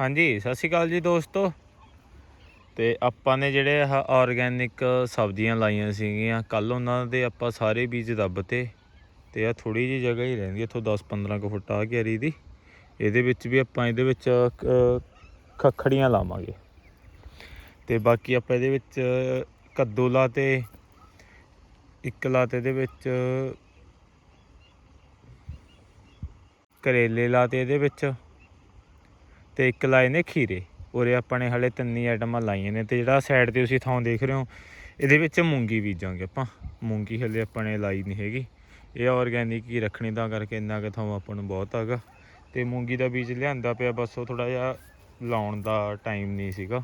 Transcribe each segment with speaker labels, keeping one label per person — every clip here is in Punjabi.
Speaker 1: ਹਾਂਜੀ ਸਤਿ ਸ਼੍ਰੀ ਅਕਾਲ ਜੀ ਦੋਸਤੋ। ਤੇ ਆਪਾਂ ਨੇ ਜਿਹੜੇ ਆ ਆਰਗੈਨਿਕ ਸਬਜ਼ੀਆਂ ਲਾਈਆਂ ਸੀਗੀਆਂ ਕੱਲ ਉਹਨਾਂ ਦੇ ਆਪਾਂ ਸਾਰੇ ਬੀਜ ਦੱਬਤੇ ਤੇ ਆ ਥੋੜੀ ਜਿਹੀ ਜਗ੍ਹਾ ਹੀ ਰਹਿੰਦੀ ਇੱਥੋਂ 10-15 ਕੁ ਫੁੱਟ ਆ ਕਿਆਰੀ ਦੀ। ਇਹਦੇ ਵਿੱਚ ਵੀ ਆਪਾਂ ਇਹਦੇ ਵਿੱਚ ਅ, ਖੱਖੜੀਆਂ ਲਾਵਾਂਗੇ। ਤੇ ਬਾਕੀ ਆਪਾਂ ਇਹਦੇ ਵਿੱਚ ਕੱਦੂ ਲਾ ਤੇ ਇੱਕ ਲਾ ਲਾਤੇ ਇਹਦੇ ਵਿੱਚ ਕਰੇਲੇ ਲਾ ਲਾਤੇ ਇਹਦੇ ਵਿੱਚ। ਤੇ ਇੱਕ ਲਾਏ ਨੇ ਖੀਰੇ। ਉਰੇ ਆਪਾਂ ਨੇ ਹਲੇ ਤਿੰਨੀ ਆਈਟਮਾਂ ਲਾਈਆਂ ਨੇ ਤੇ ਜਿਹੜਾ ਸਾਈਡ ਤੇ ਤੁਸੀਂ ਥਾਂ ਦੇਖ ਰਹੇ ਹੋ, ਇਹਦੇ ਵਿੱਚ ਮੂੰਗੀ ਬੀਜਾਂਗੇ ਆਪਾਂ। ਮੂੰਗੀ ਹਲੇ ਆਪਾਂ ਨੇ ਲਾਈ ਨਹੀਂ ਹੈਗੀ। ਇਹ ਆਰਗੈਨਿਕ ਹੀ ਰੱਖਣੀ, ਤਾਂ ਕਰਕੇ ਇੰਨਾ ਕੁ ਥਾਂ ਆਪਾਂ ਨੂੰ ਬਹੁਤ ਹੈਗਾ। ਤੇ ਮੂੰਗੀ ਦਾ ਬੀਜ ਲਿਆਂਦਾ ਪਿਆ, ਬਸ ਉਹ ਥੋੜਾ ਜਿਹਾ ਲਾਉਣ ਦਾ ਟਾਈਮ ਨਹੀਂ ਸੀਗਾ।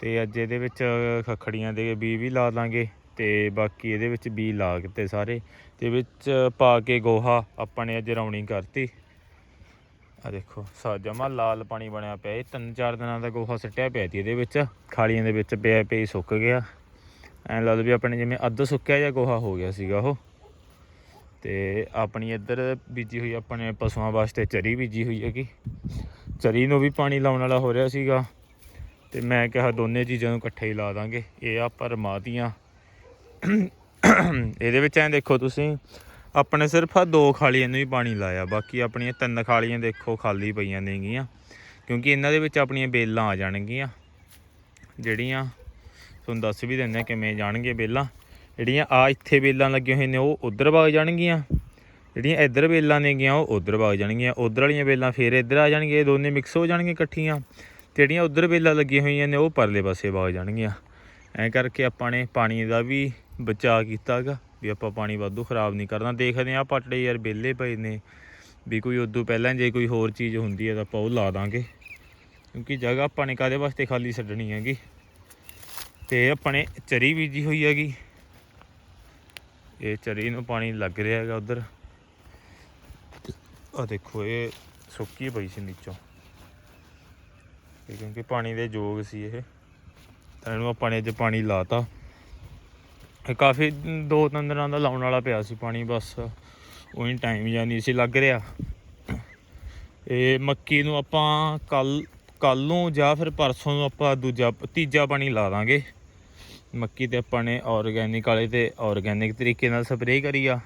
Speaker 1: ਤੇ ਅੱਜ ਇਹਦੇ ਵਿੱਚ ਖੱਖੜੀਆਂ ਦੇ ਬੀ ਵੀ ਲਾ ਦਾਂਗੇ ਤੇ ਬਾਕੀ ਇਹਦੇ ਵਿੱਚ ਬੀ ਲਾ ਤੇ ਸਾਰੇ। ਤੇ ਵਿੱਚ ਪਾ ਕੇ ਗੋਹਾ ਆਪਾਂ ਨੇ ਅੱਜ ਰੌਣੀ ਕਰਤੀ। ਆ ਦੇਖੋ ਸਾ ਜਮਾ ਲਾਲ ਪਾਣੀ ਬਣਿਆ ਪਿਆ ਇਹ ਤਿੰਨ ਚਾਰ ਦਿਨਾਂ ਦਾ ਗੋਹਾ ਸੱਟਿਆ ਪਿਆ ਸੀ ਇਹਦੇ ਵਿੱਚ। ਖਾਲੀਆਂ ਦੇ ਵਿੱਚ ਪਿਆ ਪਈ ਸੁੱਕ ਗਿਆ। ਐਂ ਲੱਗਦਾ ਵੀ ਆਪਣੇ ਜਿਵੇਂ ਅੱਧ ਸੁੱਕਿਆ ਜਾਂ ਗੋਹਾ ਹੋ ਗਿਆ ਸੀਗਾ ਉਹ। ਤੇ ਆਪਣੀ ਇੱਧਰ ਬੀਜੀ ਹੋਈ, ਆਪਣੇ ਪਸ਼ੂਆਂ ਵਾਸਤੇ ਚਰੀ ਬੀਜੀ ਹੋਈ ਹੈਗੀ। ਚਰੀ ਨੂੰ ਵੀ ਪਾਣੀ ਲਾਉਣ ਵਾਲਾ ਹੋ ਰਿਹਾ ਸੀਗਾ। ਤੇ ਮੈਂ ਕਿਹਾ ਦੋਨੇ ਚੀਜ਼ਾਂ ਨੂੰ ਇਕੱਠੇ ਹੀ ਲਾ ਦਾਂਗੇ। ਇਹ ਆ ਪਰਮਾਤੀਆਂ ਇਹਦੇ ਵਿੱਚ ਐਂ ਦੇਖੋ ਤੁਸੀਂ ਆਪਣੇ ਸਿਰਫ ਆ ਦੋ ਖਾਲੀਆਂ ਨੂੰ ਹੀ ਪਾਣੀ ਲਾਇਆ, ਬਾਕੀ ਆਪਣੀਆਂ ਤਿੰਨ ਖਾਲੀਆਂ ਦੇਖੋ ਖਾਲੀ ਪਈਆਂ ਨੇਗੀਆਂ, ਕਿਉਂਕਿ ਇਹਨਾਂ ਦੇ ਵਿੱਚ ਆਪਣੀਆਂ ਬੇਲਾਂ ਆ ਜਾਣਗੀਆਂ। ਜਿਹੜੀਆਂ, ਤੁਹਾਨੂੰ ਦੱਸ ਵੀ ਦਿੰਦੇ ਆ ਕਿਵੇਂ ਜਾਣਗੇ ਬੇਲਾਂ। ਜਿਹੜੀਆਂ ਆ ਇੱਥੇ ਬੇਲਾਂ ਲੱਗੀਆਂ ਹੋਈਆਂ ਨੇ, ਉਹ ਉਧਰ ਵਗ ਜਾਣਗੀਆਂ। ਜਿਹੜੀਆਂ ਇੱਧਰ ਬੇਲਾਂ ਨੇਗੀਆਂ, ਉਹ ਉਧਰ ਵਗ ਜਾਣਗੀਆਂ। ਉਧਰ ਵਾਲੀਆਂ ਬੇਲਾਂ ਫੇਰ ਇੱਧਰ ਆ ਜਾਣਗੀਆਂ, ਇਹ ਦੋਨੇ ਮਿਕਸ ਹੋ ਜਾਣਗੀਆਂ ਇਕੱਠੀਆਂ। ਤੇ ਜਿਹੜੀਆਂ ਉਧਰ ਬੇਲਾਂ ਲੱਗੀਆਂ ਹੋਈਆਂ ਨੇ, ਉਹ ਪਰਲੇ ਪਾਸੇ ਵਗ ਜਾਣਗੀਆਂ। ਐਂ ਕਰਕੇ ਆਪਾਂ ਨੇ ਪਾਣੀ ਦਾ ਵੀ ਬਚਾਅ ਕੀਤਾਗਾ। ਵੀ ਆਪਾਂ ਪਾਣੀ ਵਾਧੂ ਖਰਾਬ ਨਹੀਂ ਕਰਨਾ। ਦੇਖਦੇ ਆ ਪਟੜੇ ਯਾਰ ਬੇਲੇ ਪਏ ਨੇ। ਵੀ ਕੋਈ ਉਦੋਂ ਪਹਿਲਾਂ ਜੇ ਕੋਈ ਹੋਰ ਚੀਜ਼ ਹੁੰਦੀ ਹੈ ਤਾਂ ਆਪਾਂ ਉਹ ਲਾ ਦਾਂਗੇ। ਕਿਉਂਕਿ ਜਗ੍ਹਾ ਆਪਾਂ ਨੇ ਕਾਦੇ ਵਾਸਤੇ ਖਾਲੀ ਛੱਡਣੀ ਹੈਗੀ? ਤੇ ਆਪਾਂ ਨੇ ਚਰੀ ਬੀਜੀ ਹੋਈ ਹੈਗੀ। ਇਹ ਚਰੀ ਨੂੰ ਪਾਣੀ ਲੱਗ ਰਿਹਾ ਹੈਗਾ ਉਧਰ। ਆ ਦੇਖੋ, ਇਹ ਸੁੱਕੀ ਪਈ ਸੀ ਨੀਚੋਂ। ਇਹ ਕਿਉਂਕਿ ਪਾਣੀ ਦੇ ਯੋਗ ਸੀ ਇਹ। ਤਾਂ ਇਹਨੂੰ ਆਪਾਂ ਨੇ ਅੱਜ ਪਾਣੀ ਲਾਤਾ। ਇਹ ਕਾਫੀ ਦੋ ਤਿੰਨ ਦਿਨਾਂ ਦਾ ਲਾਉਣ ਵਾਲਾ ਪਿਆ ਸੀ ਪਾਣੀ, ਬਸ ਉਹੀ ਟਾਈਮ ਜਾਂ ਨਹੀਂ ਸੀ ਲੱਗ ਰਿਹਾ। ਇਹ ਮੱਕੀ ਨੂੰ ਆਪਾਂ ਕੱਲ ਕੱਲ ਨੂੰ ਜਾਂ ਫਿਰ ਪਰਸੋਂ ਨੂੰ ਆਪਾਂ ਦੂਜਾ, ਤੀਜਾ ਪਾਣੀ ਲਾ ਦਾਂਗੇ। ਮੱਕੀ ਤੇ ਆਪਾਂ ਨੇ ਆਰਗੈਨਿਕ ਵਾਲੇ ਤੇ ਆਰਗੈਨਿਕ ਤਰੀਕੇ ਨਾਲ ਸਪਰੇਅ ਕਰੀ ਆ।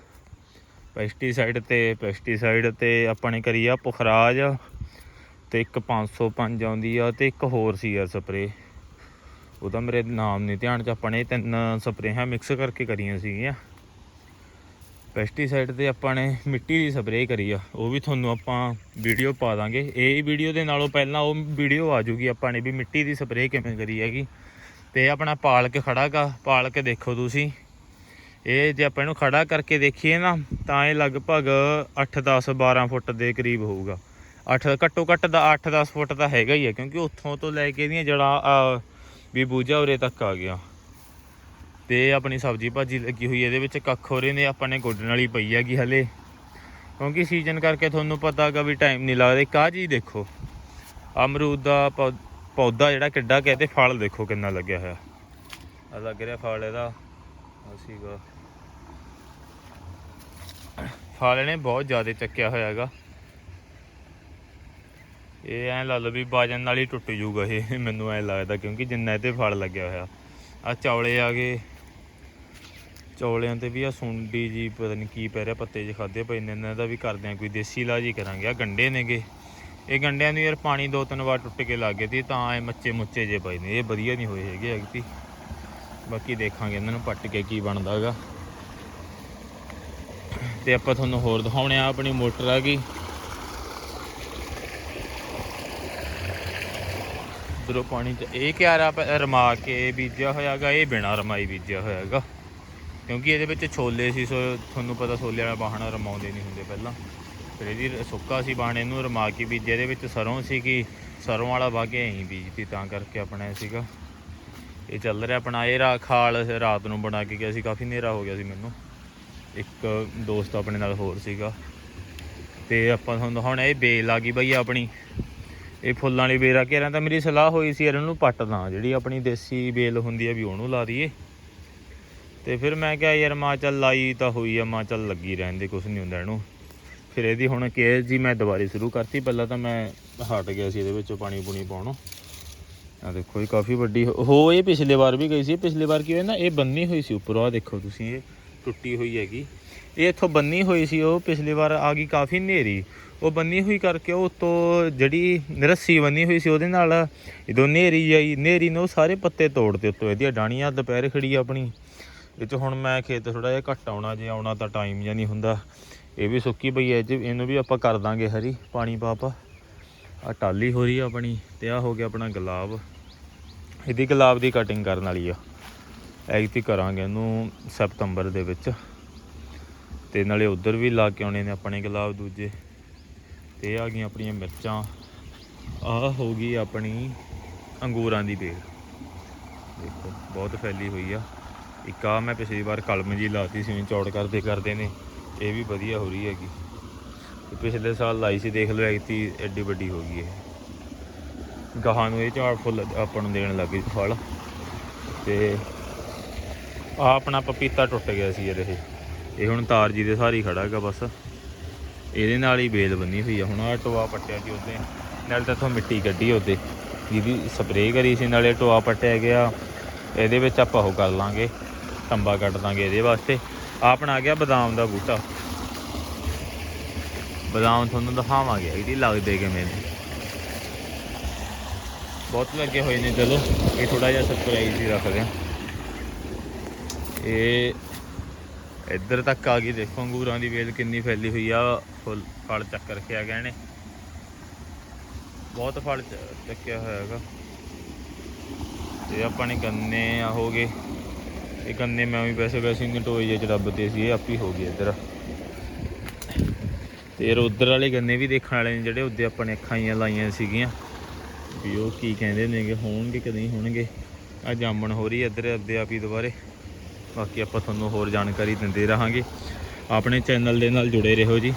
Speaker 1: ਪੈਸਟੀਸਾਈਡ ਤੇ ਪੈਸਟੀਸਾਈਡ ਤੇ ਆਪਾਂ ਨੇ ਕਰੀ ਆ ਪੁਖਰਾਜ ਤੇ ਇੱਕ 505 ਆਉਂਦੀ ਆ ਤੇ ਇੱਕ ਹੋਰ ਸੀ ਆ ਸਪਰੇਅ ਉਹਦਾ ਮੇਰੇ ਨਾਮ ਨਹੀਂ ਧਿਆਨ ਚ, ਆਪਾਂ ਨੇ ਤਿੰਨ ਸਪਰੇਹਾਂ ਮਿਕਸ ਕਰਕੇ ਕਰੀਆਂ ਸੀਗੀਆਂ। ਪੈਸਟੀਸਾਈਡ ਤੇ ਆਪਾਂ ਨੇ ਮਿੱਟੀ ਦੀ ਸਪਰੇਅ ਕਰੀ ਆ। ਉਹ ਵੀ ਤੁਹਾਨੂੰ ਆਪਾਂ ਵੀਡੀਓ ਪਾ ਦਾਂਗੇ। ਇਹ ਵੀਡੀਓ ਦੇ ਨਾਲੋਂ ਪਹਿਲਾਂ ਉਹ ਵੀਡੀਓ ਆ ਜੂਗੀ ਆਪਾਂ ਨੇ ਵੀ ਮਿੱਟੀ ਦੀ ਸਪਰੇਅ ਕਿਵੇਂ ਕਰੀ ਹੈਗੀ। ਤੇ ਆਪਣਾ ਪਾਲਕ ਖੜਾਗਾ ਪਾਲਕ ਦੇਖੋ ਤੁਸੀਂ। ਇਹ ਜੇ ਆਪਾਂ ਇਹਨੂੰ ਖੜਾ ਕਰਕੇ ਦੇਖੀਏ ਨਾ, ਤਾਂ ਇਹ ਲਗਭਗ 8 10 12 ਫੁੱਟ ਦੇ ਕਰੀਬ ਹੋਊਗਾ। 8 ਘੱਟੋ ਘੱਟ ਦਾ 8 10 ਫੁੱਟ ਤਾਂ ਹੈਗਾ ਹੀ ਹੈ ਕਿਉਂਕਿ ਉੱਥੋਂ ਤੋਂ ਲੈ ਕੇ ਇਹਦੀਆਂ ਜੜਾਂ ਵੀ ਬੂਝਾ ਉਰੇ ਤੱਕ ਆ ਗਿਆ। ਤੇ ਆਪਣੀ ਸਬਜ਼ੀ ਭਾਜੀ ਲੱਗੀ ਹੋਈ ਇਹਦੇ ਵਿੱਚ ਕੱਖ ਹੋਰੇ ਨੇ ਆਪਾਂ ਨੇ ਗੋਡਣ ਵਾਲੀ ਪਈ ਹੈਗੀ ਹਲੇ। ਕਿਉਂਕਿ ਸੀਜ਼ਨ ਕਰਕੇ ਤੁਹਾਨੂੰ ਪਤਾ ਹੈਗਾ ਵੀ ਟਾਈਮ ਨਹੀਂ ਲੱਗਦਾ। ਇੱਕ ਆਹ ਚੀਜ਼ ਦੇਖੋ। ਅਮਰੂਦ ਦਾ ਪੌ- ਪੌਦਾ ਜਿਹੜਾ ਕਿੱਡਾ ਕਹਿੰਦੇ ਫਲ ਦੇਖੋ ਕਿੰਨਾ ਲੱਗਿਆ ਹੋਇਆ। ਆ ਲੱਗ ਰਿਹਾ ਫਲ ਇਹਦਾ। ਸੀਗਾ। ਫਲ ਇਹਨੇ ਬਹੁਤ ਜ਼ਿਆਦਾ ਚੱਕਿਆ ਹੋਇਆ ਹੈਗਾ। ਇਹ ਐਂ ਲਾ ਲਓ ਵੀ ਬਾਜਨ ਨਾਲ ਹੀ ਟੁੱਟ ਜੂਗਾ ਇਹ, ਮੈਨੂੰ ਐਂ ਲੱਗਦਾ ਕਿਉਂਕਿ ਜਿੰਨਾ ਇਹਤੇ ਫਲ ਲੱਗਿਆ ਹੋਇਆ। ਆ ਚੌਲੇ ਆ ਗਏ। ਚੌਲਿਆਂ ਤੇ ਵੀ ਆ ਸੁੰਡੀ ਜੀ ਪਤਾ ਨਹੀਂ ਕੀ ਪੈ ਰਿਹਾ, ਪੱਤੇ ਜੇ ਖਾਦੇ ਪਏ ਨੇ, ਇਹਨਾਂ ਦਾ ਵੀ ਕਰਦੇ ਆ ਕੋਈ ਦੇਸੀ ਇਲਾਜ ਹੀ ਕਰਾਂਗੇ। ਆ ਗੰਡੇ ਨੇਗੇ। ਇਹ ਗੰਡਿਆਂ ਨੂੰ ਯਾਰ ਪਾਣੀ ਦੋ ਤਿੰਨ ਵਾਰ ਟੁੱਟ ਕੇ ਲੱਗ ਗਏ ਸੀ ਤਾਂ ਇਹ ਮੱਚੇ ਮੁੱਚੇ ਜੇ ਪਏ ਨੇ। ਇਹ ਵਧੀਆ ਨਹੀਂ ਹੋਏ ਹੈਗੇ ਐਗਤੀ ਬਾਕੀ ਦੇਖਾਂਗੇ ਇਹਨਾਂ ਨੂੰ ਪੱਟ ਕੇ ਕੀ ਬਣਦਾ ਹੈਗਾ। ਤੇ ਆਪਾਂ ਤੁਹਾਨੂੰ ਹੋਰ ਦਿਖਾਉਣੇ ਆ ਆਪਣੀ ਮੋਟਰ ਆ ਗਈ। ਉਧਰੋਂ ਪਾਣੀ ਚ। ਇਹ ਕਿਆਰਾ ਪ- ਰਮਾ ਕੇ ਬੀਜਿਆ ਹੋਇਆਗਾ ਇਹ ਬਿਨਾ ਰਮਾਈ ਬੀਜਿਆ ਹੋਇਆਗਾ ਕਿਉਂਕਿ ਇਹਦੇ ਵਿੱਚ ਛੋਲੇ ਸੀ, ਸੋ ਤੁਹਾਨੂੰ ਪਤਾ ਛੋਲੇ ਵਾਲਾ ਬਾਹਣਾ ਰਮਾਉਂਦੇ ਨਹੀਂ ਹੁੰਦੇ ਪਹਿਲਾਂ। ਫਿਰ ਇਹਦੀ ਸੁੱਕਾ ਸੀ ਬਾਹਣੇ ਨੂੰ ਰਮਾ ਕੇ ਬੀਜਿਆ। ਇਹਦੇ ਵਿੱਚ ਸਰੋਂ ਸੀ ਕਿ ਸਰੋਂ ਵਾਲਾ ਵਾਗੇ ਅਸੀਂ ਬੀਜਤੀ, ਤਾਂ ਕਰਕੇ ਆਪਣਾ ਇਹ ਸੀਗਾ। ਇਹ ਚੱਲ ਰਿਹਾ ਆਪਣਾ, ਇਹ ਰਾ, ਖਾਲ ਰਾਤ ਨੂੰ ਬਣਾ ਕੇ ਗਿਆ ਸੀ, ਕਾਫੀ ਹਨੇਰਾ ਹੋ ਗਿਆ ਸੀ ਮੈਨੂੰ। ਇੱਕ ਦੋਸਤ ਆਪਣੇ ਨਾਲ ਹੋਰ ਸੀਗਾ। ਤੇ ਆਪਾਂ ਤੁਹਾਨੂੰ ਦਿਖਾਉਣਾ, ਇਹ ਬੇਲ ਆ ਗਈ ਬਈ ਆਪਣੀ। ਇਹ ਫੁੱਲਾਂ ਵਾਲੀ ਬੇਲ ਆ ਕੇ ਤਾਂ ਮੇਰੀ ਸਲਾਹ ਹੋਈ ਸੀ ਯਾਰ ਇਹਨੂੰ ਪੱਟਦਾ ਜਿਹੜੀ ਆਪਣੀ ਦੇਸੀ ਬੇਲ ਹੁੰਦੀ ਆ ਵੀ ਉਹਨੂੰ ਲਾ ਦਈਏ। ਤੇ ਫਿਰ ਮੈਂ ਕਿਹਾ ਯਾਰ ਮਾਂ ਚੱਲ ਲਾਈ ਤਾਂ ਹੋਈ ਆ, ਮਾਂ ਚੱਲ ਲੱਗੀ ਰਹਿੰਦੇ ਕੁਝ ਨਹੀਂ ਹੁੰਦਾ ਇਹਨੂੰ। ਫਿਰ ਇਹਦੀ ਹੁਣ ਕੇਅਰ ਜੀ ਮੈਂ ਦੁਬਾਰੇ ਸ਼ੁਰੂ ਕਰਤੀ, ਪਹਿਲਾਂ ਤਾਂ ਮੈਂ ਹਟ ਗਿਆ ਸੀ ਇਹਦੇ ਵਿੱਚੋਂ ਪਾਣੀ ਪੂਣੀ ਪਾਉਣੋਂ। ਆ ਦੇਖੋ ਇਹ ਕਾਫੀ ਵੱਡੀ ਹੋ- ਇਹ ਪਿਛਲੇ ਵਾਰ ਵੀ ਗਈ ਸੀ ਪਿਛਲੇ ਵਾਰ ਕੀ ਹੋਇਆ ਨਾ, ਇਹ ਬੰਨੀ ਹੋਈ ਸੀ ਉੱਪਰੋਂ ਆ ਦੇਖੋ ਤੁਸੀਂ, ਇਹ ਟੁੱਟੀ ਹੋਈ ਹੈਗੀ। ਇਹ ਇੱਥੋਂ ਬੰਨੀ ਹੋਈ ਸੀ, ਉਹ ਪਿਛਲੀ ਵਾਰ ਆ ਗਈ ਕਾਫੀ ਹਨੇਰੀ। ਉਹ ਬੰਨੀ ਹੋਈ ਕਰਕੇ ਉਹ ਉੱਤੋਂ ਜਿਹੜੀ ਰੱਸੀ ਬੰਨੀ ਹੋਈ ਸੀ ਉਹਦੇ ਨਾਲ ਜਦੋਂ ਹਨੇਰੀ ਆਈ, ਹਨੇਰੀ ਨੇ ਉਹ ਸਾਰੇ ਪੱਤੇ ਤੋੜਦੇ ਉੱਤੋਂ। ਇਹਦੀਆਂ ਡਾਣੀਆਂ ਦੁਪਹਿਰ ਖੜੀ ਆ ਆਪਣੀ। ਇਹ 'ਚ ਹੁਣ ਮੈਂ ਖੇਤ ਥੋੜਾ ਜਿਹਾ ਘੱਟ ਆਉਣਾ, ਜੇ ਆਉਣਾ ਤਾਂ ਟਾਈਮ ਜਾਂ ਨਹੀਂ ਹੁੰਦਾ। ਇਹ ਵੀ ਸੁੱਕੀ ਪਈ ਐ ਇਹ 'ਚ ਇਹਨੂੰ ਵੀ ਆਪਾਂ ਕਰ ਦਾਂਗੇ ਹਰੀ, ਪਾਣੀ ਪਾ ਪਾ। ਆ ਟਾਲੀ ਹੋ ਰਹੀ ਆ ਆਪਣੀ ਤੇ ਆ ਹੋ ਗਿਆ ਆਪਣਾ ਗੁਲਾਬ। ਇਹਦੀ ਗੁਲਾਬ ਦੀ ਕਟਿੰਗ ਕਰਨ ਵਾਲੀ ਆ। ਐਗਤੀ ਕਰਾਂਗੇ ਇਹਨੂੰ ਸਤੰਬਰ ਦੇ ਵਿੱਚ। ਤੇ ਨਾਲੇ ਉਧਰ ਵੀ ਲਾ ਕੇ ਆਉਣੇ ਨੇ ਆਪਣੇ ਗੁਲਾਬ ਦੂਜੇ। ਤੇ ਆ ਗਈਆਂ ਆਪਣੀਆਂ ਮਿਰਚਾਂ। ਆਹ ਹੋ ਗਈ ਆਪਣੀ ਅੰਗੂਰਾਂ ਦੀ ਬੇਲ ਦੇਖੋ, ਬਹੁਤ ਫੈਲੀ ਹੋਈ ਆ। ਇੱਕ ਆ ਮੈਂ ਪਿਛਲੀ ਵਾਰ ਕਲਮ ਜੀ ਲਾਤੀ ਸੀ, ਚੌੜ ਕਰਦੇ ਕਰਦੇ ਨੇ। ਇਹ ਵੀ ਵਧੀਆ ਹੋ ਰਹੀ ਹੈਗੀ। ਤੇ ਪਿਛਲੇ ਸਾਲ ਲਾਈ ਸੀ, ਦੇਖ ਲਓ ਐਗਤੀ ਐਡੀ ਵੱਡੀ ਹੋ ਗਈ ਇਹ। ਗਾਹਾਂ ਨੂੰ ਇਹ ਝਾੜ ਫੁੱਲ ਆਪਾਂ ਨੂੰ ਦੇਣ ਲੱਗੇ ਫਲ। ਤੇ ਆ ਆਪਣਾ ਪਪੀਤਾ ਟੁੱਟ ਗਿਆ ਸੀ ਇਹਦੇ ਇਹ ਹੁਣ ਤਾਰ ਜੀ ਦੇ ਸਹਾਰੇ ਖੜਾ ਹੈਗਾ ਬਸ। ਇਹਦੇ ਨਾਲ ਹੀ ਬੇਲ ਬੰਨੀ ਹੋਈ ਆ। ਹੁਣ ਆ ਟੋਆ ਪੱਟਿਆ ਸੀ ਉਹਦੇ। ਨਾਲ ਤਾਂ ਇੱਥੋਂ ਮਿੱਟੀ ਕੱਢੀ ਉਹਦੇ। ਜਿਹਦੀ ਸਪਰੇਅ ਕਰੀ ਸੀ, ਨਾਲੇ ਟੋਆ ਪੱਟਿਆ ਗਿਆ। ਇਹਦੇ ਵਿੱਚ ਆਪਾਂ ਉਹ ਕਰ ਲਾਂਗੇ। ਤੰਬਾ ਕੱਟ ਦਾਂਗੇ ਇਹਦੇ ਵਾਸਤੇ। ਆਪਣਾ ਆ ਗਿਆ ਬਦਾਮ ਦਾ ਬੂਟਾ। ਬਦਾਮ ਤੁਹਾਨੂੰ ਦਿਖਾਵਾਂਗੇ ਇਹਦੀ ਲੱਗਦੇ ਕਿਵੇਂ ਨੇ। ਬਹੁਤ ਲੱਗੇ ਹੋਏ ਨੇ, ਚਲੋ। ਇਹ ਥੋੜਾ ਜਿਹਾ ਸਰਪ੍ਰਾਈਜ਼ ਹੀ ਰੱਖਦੇ ਆ। ਇਹ ਇੱਧਰ ਤੱਕ ਆ ਗਈ, ਦੇਖੋ ਅੰਗੂਰਾਂ ਦੀ ਵੇਲ ਕਿੰਨੀ ਫੈਲੀ ਹੋਈ ਆ, ਫੁੱਲ, ਫਲ ਚੱਕ ਰੱਖਿਆ ਗਿਆ ਇਹਨੇ। ਬਹੁਤ ਫਲ ਚ- ਚੱਕਿਆ ਹੋਇਆ ਹੈਗਾ। ਤੇ ਆਪਾਂ ਨੇ ਗੰਨੇ ਆ, ਹੋ ਗਏ। ਇਹ ਗੰਨੇ ਮੈਂ ਵੀ ਵੈਸੇ ਵੈਸੇ ਹੀ ਟੋਏ ਜਿਹੇ ਚ ਰੱਬਤੇ ਸੀ, ਇਹ ਆਪੀ ਹੋ ਗਏ ਇੱਧਰ। ਤੇ ਯਾਰ ਉਧਰ ਵਾਲੇ ਗੰਨੇ ਵੀ ਦੇਖਣ ਵਾਲੇ ਨੇ ਜਿਹੜੇ ਉੱਦੇ ਆਪਾਂ ਨੇ ਅੱਖਾਂ ਹੀ ਲਾਈਆਂ ਸੀਗੀਆਂ। ਵੀ ਉਹ ਕੀ ਕਹਿੰਦੇ ਨੇਗੇ, ਹੋਣਗੇ ਕਿ ਨਹੀਂ ਹੋਣਗੇ। ਆ ਜਾਮਣ ਹੋ ਰਹੀ ਹੈ ਇੱਧਰ ਅੱਦੇ ਆਪੀ ਦੁਬਾਰੇ। ਬਾਕੀ ਆਪਾਂ ਤੁਹਾਨੂੰ ਹੋਰ ਜਾਣਕਾਰੀ ਦਿੰਦੇ ਰਹਾਂਗੇ। ਆਪਣੇ ਚੈਨਲ ਦੇ ਨਾਲ ਜੁੜੇ ਰਹੋ ਜੀ।